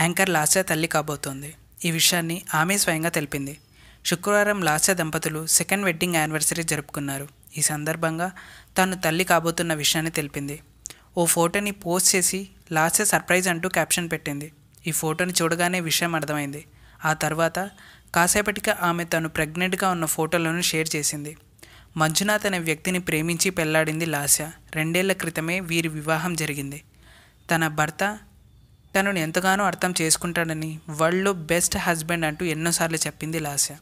Anchor Lasya తల్లి కాబోతోంది. ఈ విషయాన్ని ఆమె స్వయంగా తెలిపింది. శుక్రవారం లాస్య దంపతులు సెకండ్ వెడ్డింగ్ యానివర్సరీ జరుపుకున్నారు. ఈ సందర్భంగా తాను తల్లి కాబోతున్న విషయాన్ని తెలిపింది. ఓ ఫోటోని పోస్ట్ చేసి లాస్య సర్ప్రైజ్ అంటూ క్యాప్షన్ పెట్టింది. ఈ ఫోటోని చూడగానే విషయం అర్థమైంది. ఆ తర్వాత కాసేపటికి ఆమె తను ప్రెగ్నెంట్గా ఉన్న ఫోటోలను షేర్ చేసింది. మంజునాథ్ అనే వ్యక్తిని ప్రేమించి పెళ్ళాడింది లాస్య. రెండేళ్ళ క్రితమే వీరి వివాహం జరిగింది. తన భర్త తనను ఎంతగానో అర్థం చేసుకుంటాడని వరల్డ్లో బెస్ట్ హస్బెండ్ అంటూ ఎన్నోసార్లు చెప్పింది లాస్య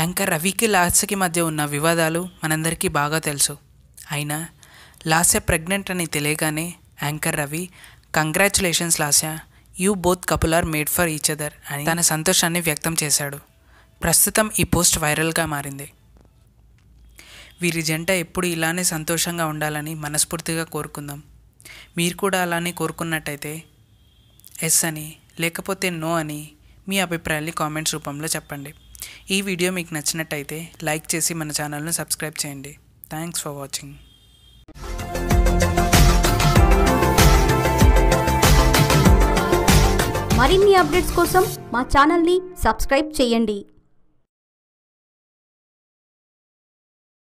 యాంకర్ రవికి లాస్యకి మధ్య ఉన్న వివాదాలు మనందరికీ బాగా తెలుసు. అయినా లాస్య ప్రెగ్నెంట్ అని తెలియగానే anchor Ravi congratulations Lasya you both couple are made for each other అని తన సంతోషాన్ని వ్యక్తం చేశాడు. ప్రస్తుతం ఈ పోస్ట్ వైరల్గా మారింది. వీరి జంట ఎప్పుడు ఇలానే సంతోషంగా ఉండాలని మనస్ఫూర్తిగా కోరుకుందాం. మీరు కూడా అలానే కోరుకున్నట్టయితే ఎస్ అని లేకపోతే నో అని మీ అభిప్రాయాన్ని కామెంట్స్ రూపంలో చెప్పండి. ఈ వీడియో మీకు నచ్చినట్టయితే లైక్ చేసి మన ఛానల్ను సబ్స్క్రైబ్ చేయండి. Thanks for watching. మరిన్ని అప్డేట్స్ కోసం మా ఛానల్ని సబ్స్క్రైబ్ చేయండి.